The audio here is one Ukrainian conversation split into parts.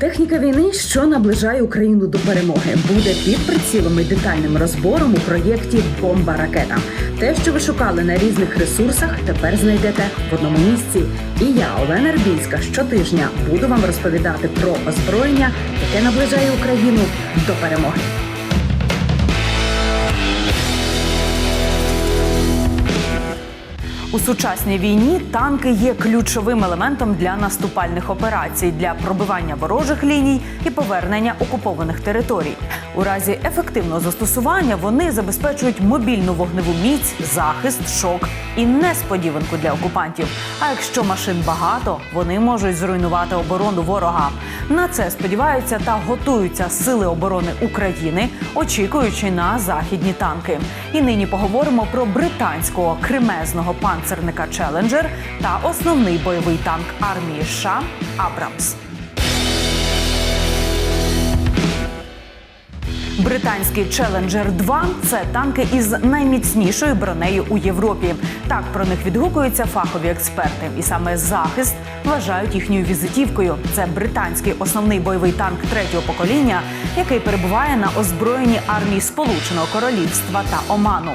Техніка війни, що наближає Україну до перемоги, буде під прицілом і детальним розбором у проєкті Бомба ракета. Те, що ви шукали на різних ресурсах, тепер знайдете в одному місці. І я, Олена Рбінська, щотижня буду вам розповідати про озброєння, яке наближає Україну до перемоги. У сучасній війні танки є ключовим елементом для наступальних операцій, для пробивання ворожих ліній і повернення окупованих територій. У разі ефективного застосування вони забезпечують мобільну вогневу міць, захист, шок і несподіванку для окупантів. А якщо машин багато, вони можуть зруйнувати оборону ворога. На це сподіваються та готуються сили оборони України, очікуючи на західні танки. І нині поговоримо про британського кремезного панцерника Челенджер та основний бойовий танк армії США Абрамс. Британський Челенджер 2 це танки із найміцнішою бронею у Європі. Так про них відгукуються фахові експерти, і саме захист вважають їхньою візитівкою. Це британський основний бойовий танк третього покоління, який перебуває на озброєнні армії Сполученого Королівства та Оману.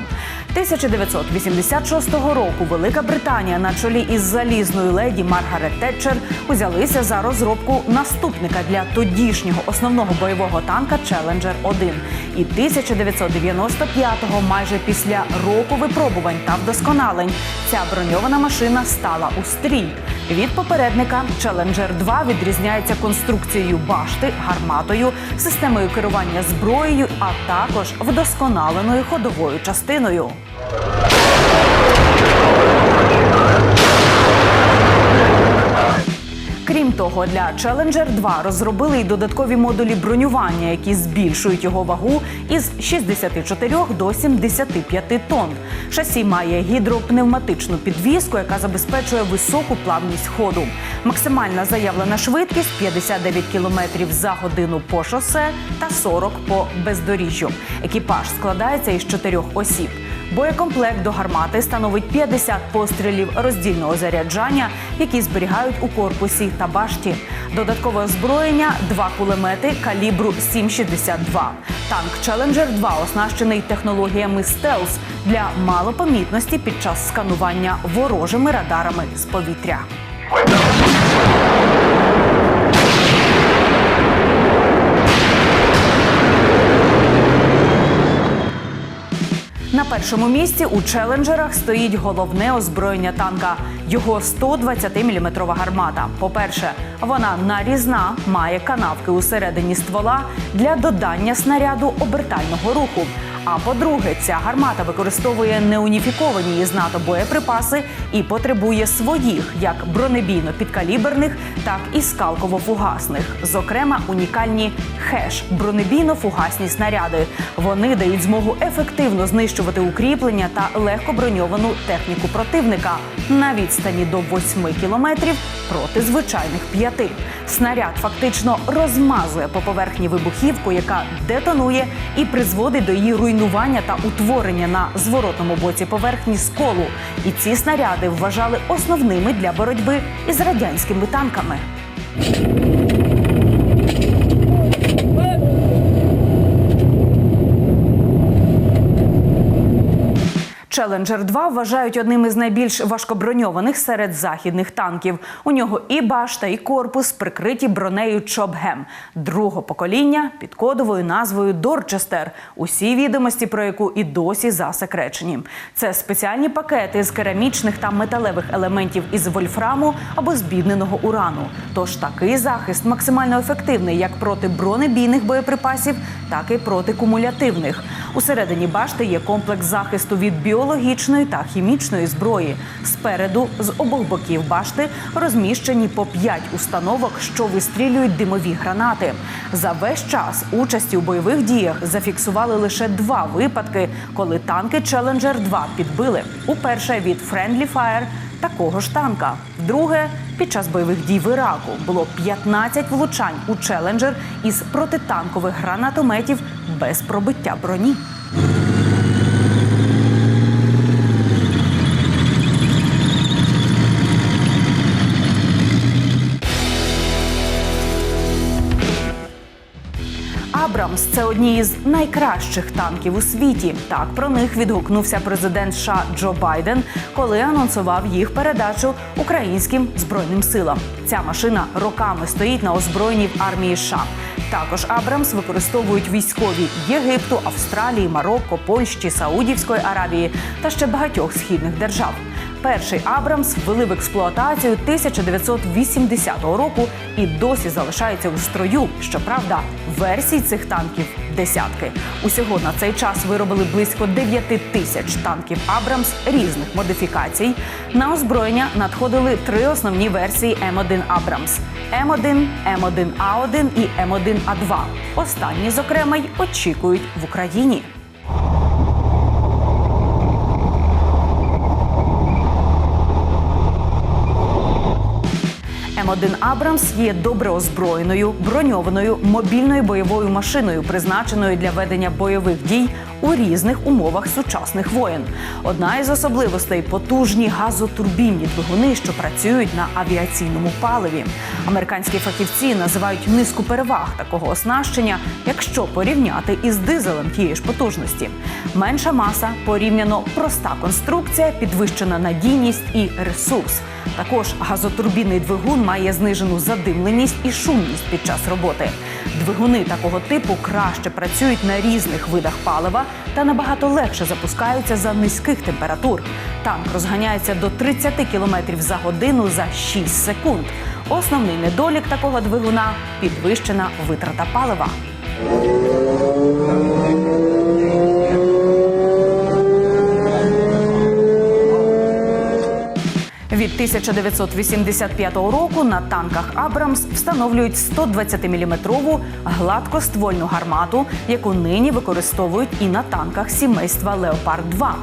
1986 року Велика Британія на чолі із залізною леді Маргарет Тетчер узялися за розробку наступника для тодішнього основного бойового танка Челенджер 1 І 1995-го, майже після року випробувань та вдосконалень, ця броньована машина стала у стрій. Від попередника Челенджер 2 відрізняється конструкцією башти, гарматою, системою керування зброєю, а також вдосконаленою ходовою частиною. Крім того, для Challenger 2 розробили й додаткові модулі бронювання, які збільшують його вагу із 64 до 75 тонн. Шасі має гідропневматичну підвіску, яка забезпечує високу плавність ходу. Максимальна заявлена швидкість 59 км за годину по шосе та 40 по бездоріжжю. Екіпаж складається із чотирьох осіб. Боєкомплект до гармати становить 50 пострілів роздільного заряджання, які зберігають у корпусі та башті. Додаткове озброєння два кулемети калібру 7,62. Танк Challenger 2 оснащений технологіями стелс для малопомітності під час сканування ворожими радарами з повітря. Першому місці у челенджерах стоїть головне озброєння танка. Його 120-мм гармата. По-перше, вона нарізна, має канавки усередині ствола для додання снаряду обертального руху. А по-друге, ця гармата використовує неуніфіковані із НАТО боєприпаси і потребує своїх, як бронебійно-підкаліберних, так і скалково-фугасних. Зокрема, унікальні хеш бронебійно-фугасні снаряди. Вони дають змогу ефективно знищувати укріплення та легкоброньовану техніку противника на відстані до 8 кілометрів проти звичайних п'яти. Снаряд фактично розмазує по поверхні вибухівку, яка детонує і призводить до її руйнування та утворення на зворотному боці поверхні сколу. І ці снаряди вважали основними для боротьби із радянськими танками. Челенджер 2 вважають одним із найбільш важкоброньованих серед західних танків. У нього і башта, і корпус прикриті бронею Чобгем другого покоління під кодовою назвою Дорчестер. Усі відомості про яку і досі засекречені. Це спеціальні пакети з керамічних та металевих елементів із вольфраму або збідненого урану. Тож такий захист максимально ефективний як проти бронебійних боєприпасів, так і проти кумулятивних. Усередині башти є комплекс захисту від біологічної та хімічної зброї. Спереду з обох боків башти розміщені по п'ять установок, що вистрілюють димові гранати. За весь час участі у бойових діях зафіксували лише два випадки, коли танки Challenger 2 підбили. Уперше від Friendly Fire такого ж танка. Вдруге, під час бойових дій в Іраку було 15 влучань у Челенджер із протитанкових гранатометів без пробиття броні. Абрамс це одні із найкращих танків у світі. Так про них відгукнувся президент США Джо Байден, коли анонсував їх передачу українським збройним силам. Ця машина роками стоїть на озброєнні в армії США. Також Абрамс використовують військові Єгипту, Австралії, Марокко, Польщі, Саудівської Аравії та ще багатьох східних держав. Перший Абрамс ввели в експлуатацію 1980 року і досі залишається у строю. Щоправда, версій цих танків десятки. Усього на цей час виробили близько 9 тисяч танків Абрамс різних модифікацій. На озброєння надходили три основні версії М1 Абрамс: М1, М1А1 і М1А2. Останні, зокрема, й очікують в Україні. М1 Абрамс є добре озброєною, броньованою мобільною бойовою машиною, призначеною для ведення бойових дій у різних умовах сучасних воєн. Одна із особливостей потужні газотурбінні двигуни, що працюють на авіаційному паливі. Американські фахівці називають низку переваг такого оснащення, якщо порівняти із дизелем тієї ж потужності. Менша маса, порівняно проста конструкція, підвищена надійність і ресурс. Також газотурбінний двигун має знижену задимленість і шумність під час роботи. Двигуни такого типу краще працюють на різних видах палива та набагато легше запускаються за низьких температур. Танк розганяється до 30 км за годину за 6 секунд. Основний недолік такого двигуна підвищена витрата палива. Від 1985 року на танках Абрамс встановлюють 120-мм гладкоствольну гармату, яку нині використовують і на танках сімейства Леопард 2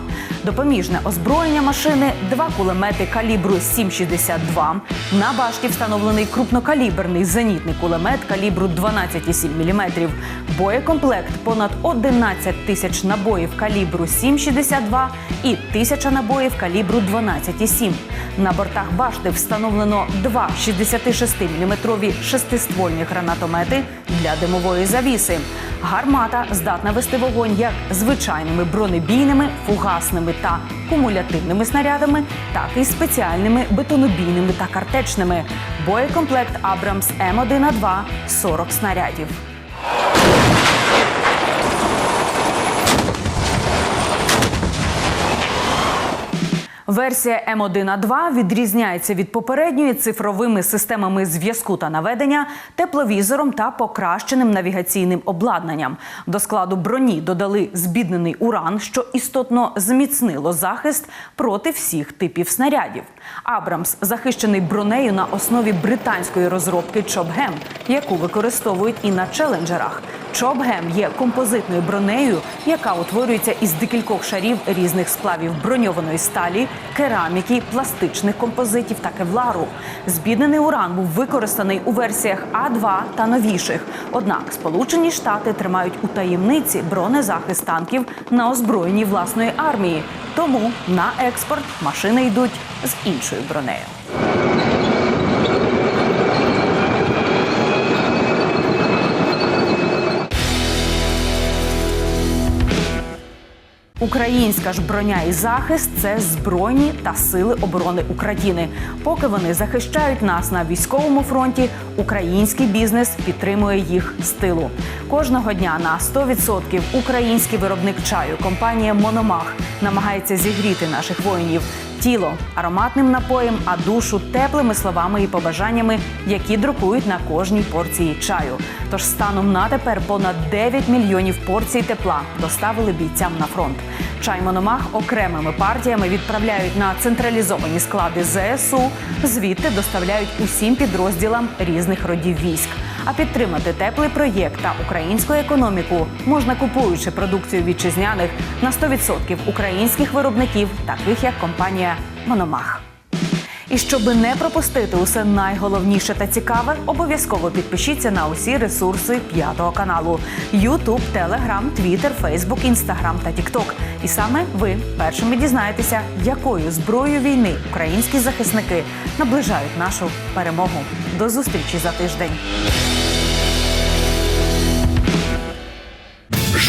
Допоміжне озброєння машини два кулемети калібру 7,62. На башті встановлений крупнокаліберний зенітний кулемет калібру 12,7 мм. Боєкомплект понад 11 тисяч набоїв калібру 7,62 і тисяча набоїв калібру 12,7. На бортах башти встановлено два 66-мм шестиствольні гранатомети для димової завіси. Гармата здатна вести вогонь як звичайними бронебійними, фугасними та кумулятивними снарядами, так і спеціальними бетонобійними та картечними. Боєкомплект Абрамс М1А2 – 40 снарядів. Версія М1А2 відрізняється від попередньої цифровими системами зв'язку та наведення, тепловізором та покращеним навігаційним обладнанням. До складу броні додали збіднений уран, що істотно зміцнило захист проти всіх типів снарядів. Абрамс захищений бронею на основі британської розробки Чобгем, яку використовують і на челенджерах. Чобгем є композитною бронею, яка утворюється із декількох шарів різних сплавів броньованої сталі, кераміки, пластичних композитів та кевлару. Збіднений уран був використаний у версіях А2 та новіших. Однак Сполучені Штати тримають у таємниці бронезахист танків на озброєнні власної армії. Тому на експорт машини йдуть з іншою бронею. Українська ж броня і захист це збройні та сили оборони України. Поки вони захищають нас на військовому фронті, український бізнес підтримує їх з тилу. Кожного дня на 100% український виробник чаю компанія Мономах намагається зігріти наших воїнів. Тіло ароматним напоєм, а душу теплими словами і побажаннями, які друкують на кожній порції чаю. Тож станом на тепер понад 9 мільйонів порцій тепла доставили бійцям на фронт. Чай Мономах окремими партіями відправляють на централізовані склади ЗСУ. Звідти доставляють усім підрозділам різних родів військ. А підтримати теплий проєкт та українську економіку можна купуючи продукцію вітчизняних на 100% українських виробників, таких як компанія Мономах. І щоб не пропустити усе найголовніше та цікаве, обов'язково підпишіться на усі ресурси п'ятого каналу: Ютуб, Телеграм, Твіттер, Фейсбук, Інстаграм та Тікток. І саме ви першими дізнаєтеся, якою зброєю війни українські захисники наближають нашу перемогу. До зустрічі за тиждень.